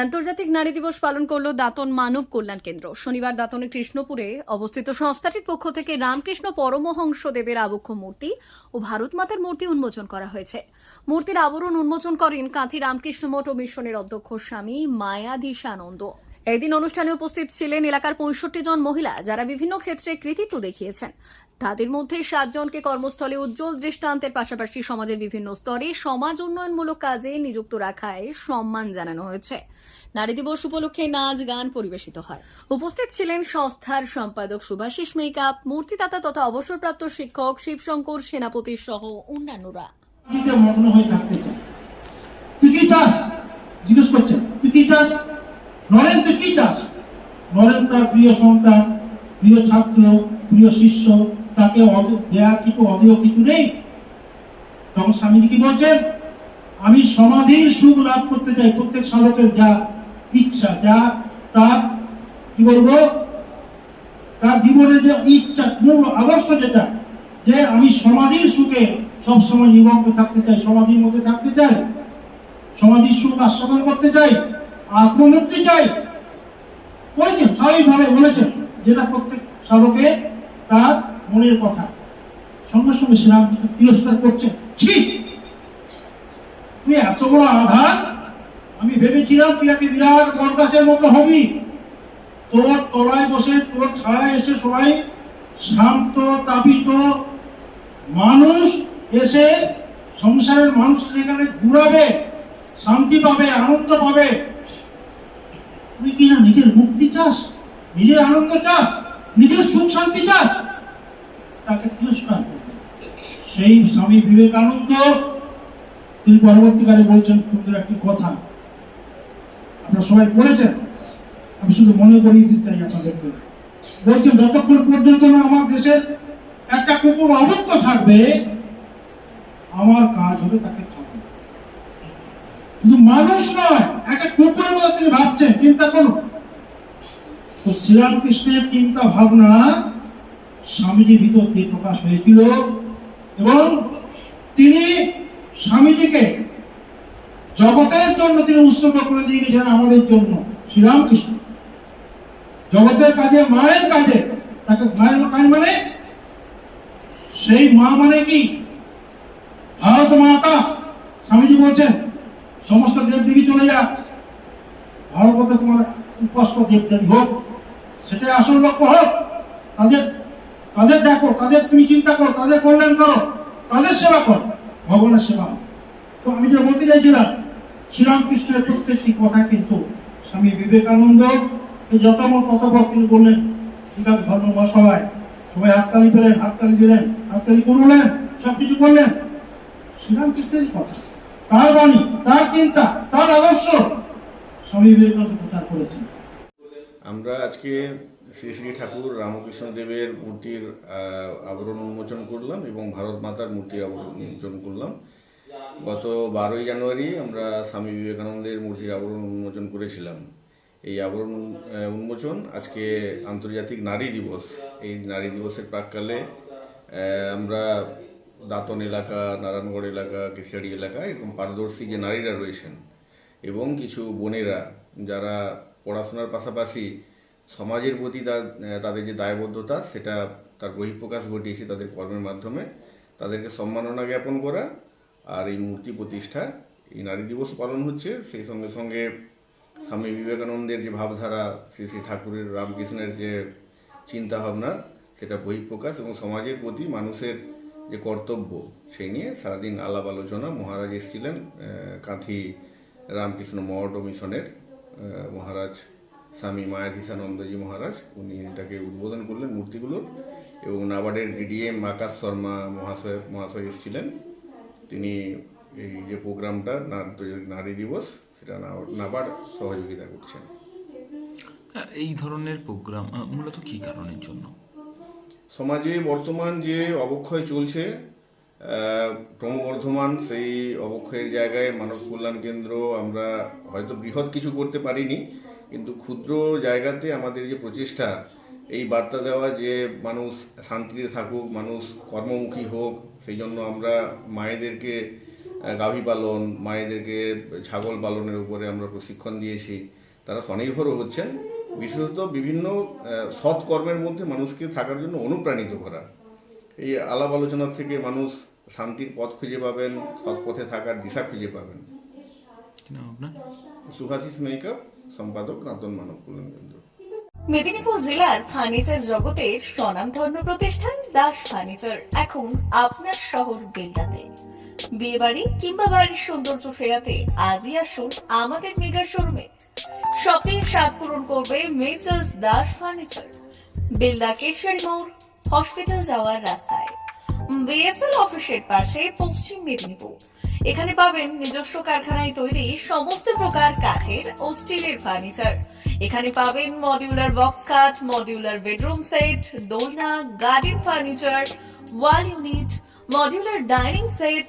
আন্তর্জাতিক নারী দিবস পালন করল দাতন মানব কল্যাণ কেন্দ্র। শনিবার দাতনের কৃষ্ণপুরে অবস্থিত সংস্থাটির পক্ষ থেকে রামকৃষ্ণ পরমহংস দেবের আবক্ষ মূর্তি ও ভারত মাতার মূর্তি উন্মোচন করা হয়েছে। মূর্তির আবরণ উন্মোচন করেন কাঁথি রামকৃষ্ণ মঠ ও মিশনের অধ্যক্ষ স্বামী মায়াধীশানন্দ। এদিন অনুষ্ঠানে উপস্থিত ছিলেন এলাকার পঁয়ষট্টি জন মহিলা যারা বিভিন্ন ক্ষেত্রে কৃতিত্ব দেখিয়েছেন। তাদের মধ্যে সাতজনকে কর্মস্থলে উজ্জ্বল দৃষ্টান্তের পাশাপাশি সমাজের বিভিন্ন স্তরে সমাজ উন্নয়নমূলক কাজে নিযুক্ত রাখায় সম্মান জানানো হয়েছে। নারী দিবস উপলক্ষে নাচ, গান পরিবেশিত হয়। উপস্থিত ছিলেন সংস্থার সম্পাদক সুভাষিস মেকআপ মূর্তিদাতা তথা অবসরপ্রাপ্ত শিক্ষক শিবশঙ্কর সেনাপতি সহ অন্যান্যরা চায় তুই কি চাস জিজ্ঞেস করছেন তুই কি চাস নরেন, তুই কি চাস? নরেন তার প্রিয় সন্তান, প্রিয় ছাত্র, প্রিয় শিষ্য, তাকে দেয়া কিছু অদেয় কিছু নেই। তখন স্বামীজি কি বলছেন? আমি সমাধির সুখ লাভ করতে চাই, প্রত্যেক সাধকের যা ইচ্ছা, যা তার, কি বলব? তার জীবনে যে ইচ্ছা, মূল আদর্শ যেটা, যে আমি সমাধির সুখে সবসময় নিমগ্ন থাকতে চাই, সমাধির মধ্যে থাকতে চাই, সমাধির সুখ আস্বাদন করতে চাই আত্মমুক্তি চাই। বলেছেন স্বাভাবিকভাবে বলেছেন, যেটা প্রত্যেক সাধকের তার মনের কথা। সঙ্গে সঙ্গে শ্রীরামকৃষ্ণ তিরস্কার করছেন। ঠিক তুই এত বড় আধার আমি ভেবেছিলাম তুই একটা বিরাট বরগাছের মতো হবি। তোর তলায় বসে, তোর ছায়ায় এসে সবাই শান্ত, তাপিত মানুষ এসে সংসারের মানুষ সেখানে ঘুরাবে, শান্তি পাবে, আনন্দ পাবে। তুই কি না নিজের মুক্তি চাস? নিজের আনন্দ চাস? নিজের সুখ শান্তি চাস? তাকে তিরস্কার সেই স্বামী বিবেকানন্দ, তিনি পরবর্তীকালে বলছেন সুন্দর একটি কথা। আপনারা সবাই পড়েছেন? আমি শুধু মনে করিয়ে দিতে চাই আপনাদেরকে। বলছেন, যতক্ষণ পর্যন্ত না আমার দেশের একটা কুকুর অবক্ত থাকবে, আমার কাজ হবে তাকে শুধু মানুষ নয়, একটা কুকুরের মতো তিনি ভাবছেন, চিন্তা করুন। তো শ্রীরামকৃষ্ণের চিন্তা ভাবনা স্বামীজির ভিতর দিয়ে প্রকাশ হয়েছিল এবং তিনি স্বামীজিকে জগতের জন্য তিনি উৎসর্গ করে দিয়ে গেছেন আমাদের জন্য, শ্রীরামকৃষ্ণ। জগতের কাজে, মায়ের কাজে, তাকে মায়ের কাজ মানে সেই মা মানে কি? ভারত মাতা, স্বামীজি বলছেন সমস্ত দেবদেবী চলে যাক। ভারতবর্ষে তোমার উপাস্য দেবদেবী হোক, সেটাই আসল লক্ষ্য হোক। তাদের তাদের দেখো, তাদের তুমি চিন্তা করো, তাদের কল্যাণ করো, তাদের সেবা করো, ভগবানের সেবা তো আমি যে বলতে চাইছিলাম, শ্রীরামকৃষ্ণের প্রত্যেকটি কথা কিন্তু স্বামী বিবেকানন্দ যত মত তত বক তিনি বললেন, বিবেক ধর্ম সবাই সবাই হাততালি পেলেন, হাততালি দিলেন, হাততালি করলেন সব কিছু করলেন। শ্রীরামকৃষ্ণেরই কথা। তার বাণী, তার চিন্তা, তার আদর্শ স্বামী বিবেকানন্দ প্রচার করেছেন। আমরা আজকে শ্রী শ্রী ঠাকুর রামকৃষ্ণ দেবের মূর্তির আবরণ উন্মোচন করলাম এবং ভারত মাতার মূর্তির আবরণ উন্মোচন করলাম। গত বারোই জানুয়ারি আমরা স্বামী বিবেকানন্দের মূর্তির আবরণ উন্মোচন করেছিলাম। এই আবরণ উন্মোচন আজকে আন্তর্জাতিক নারী দিবস। এই নারী দিবসের প্রাককালে আমরা দাঁতন এলাকা, নারায়ণগড় এলাকা, কেশিয়াড়ি এলাকা এরকম পারদর্শী যে নারীরা রয়েছেন এবং কিছু বোনেরা যারা পড়াশোনার পাশাপাশি সমাজের প্রতি তাদের যে দায়বদ্ধতা, সেটা তার বহিঃপ্রকাশ ঘটিয়েছে তাদের কর্মের মাধ্যমে। তাদেরকে সম্মাননা জ্ঞাপন করা আর এই মূর্তি প্রতিষ্ঠা, এই নারী দিবস পালন হচ্ছে। সেই সঙ্গে সঙ্গে স্বামী বিবেকানন্দের যে ভাবধারা, শ্রী শ্রী ঠাকুরের, রামকৃষ্ণের যে চিন্তাভাবনা, সেটা বহিঃপ্রকাশ এবং সমাজের প্রতি মানুষের যে কর্তব্য, সেই নিয়ে সারাদিন আলাপ আলোচনা। মহারাজ এসেছিলেন কাঁথি রামকৃষ্ণ ও মিশনের মহারাজ স্বামী মায়াধীশানন্দজি মহারাজ, উনি এটাকে উদ্বোধন করলেন মূর্তিগুলোর এবং নাবার্ডের ডিডিএম আকাশ শর্মা মহাশয় মহাশয় এসেছিলেন। তিনি এই যে প্রোগ্রামটা, নারী দিবস, সেটা নাবার্ড সহযোগিতা করছেন। এই ধরনের প্রোগ্রাম মূলত কি কারণের জন্য? সমাজে বর্তমান যে অবক্ষয় চলছে ক্রমবর্ধমান সেই অবক্ষয়ের জায়গায় মানব কল্যাণ কেন্দ্র আমরা হয়তো বৃহৎ কিছু করতে পারিনি, কিন্তু ক্ষুদ্র জায়গাতে আমাদের যে প্রচেষ্টা, এই বার্তা দেওয়া যে মানুষ শান্তিতে থাকুক, মানুষ কর্মমুখী হোক, সেই জন্য আমরা মায়েদেরকে গাভী পালন, মায়েদেরকে ছাগল পালনের উপরে আমরা প্রশিক্ষণ দিয়েছি। তারা স্বনির্ভরও হচ্ছেন। বিশেষত বিভিন্ন আহ, সৎ মধ্যে মানুষকে থাকার জন্য অনুপ্রাণিত করা। এই আলাপ আলোচনা থেকে মানুষ শান্তির পথ খুঁজে পাবেন সৎ পথে থাকার দিশা খুঁজে পাবেন। সুভাষিস মেকআপ সম্পাদক দাঁতন মানব কল্যাণ কেন্দ্র। মেদিনীপুর জেলার ফার্নিচার জগতের স্বনামধন্য প্রতিষ্ঠান দাস ফার্নিচার। এখন আপনার শহর বেলদাতে বিয়ে বাড়ি কিংবা বাড়ির সৌন্দর্য ফেরাতে আজই আসুন আমাদের মেগা শোরুমে। শপিং স্বাদ পূরণ করবে মেসার্স দাস ফার্নিচার। বেলদা কেশারি মোড়, হসপিটাল যাওয়ার রাস্তায়। বিএসএল অফিসের পাশে পশ্চিম মেদিনীপুর। এখানে পাবেন নিজস্ব কারখানায় তৈরি সমস্ত প্রকার কাঠের ও স্টিলের ফার্নিচার। এখানে পাবেন modular box cut modular bedroom set, দোলনা, garden furniture, wall unit, modular dining set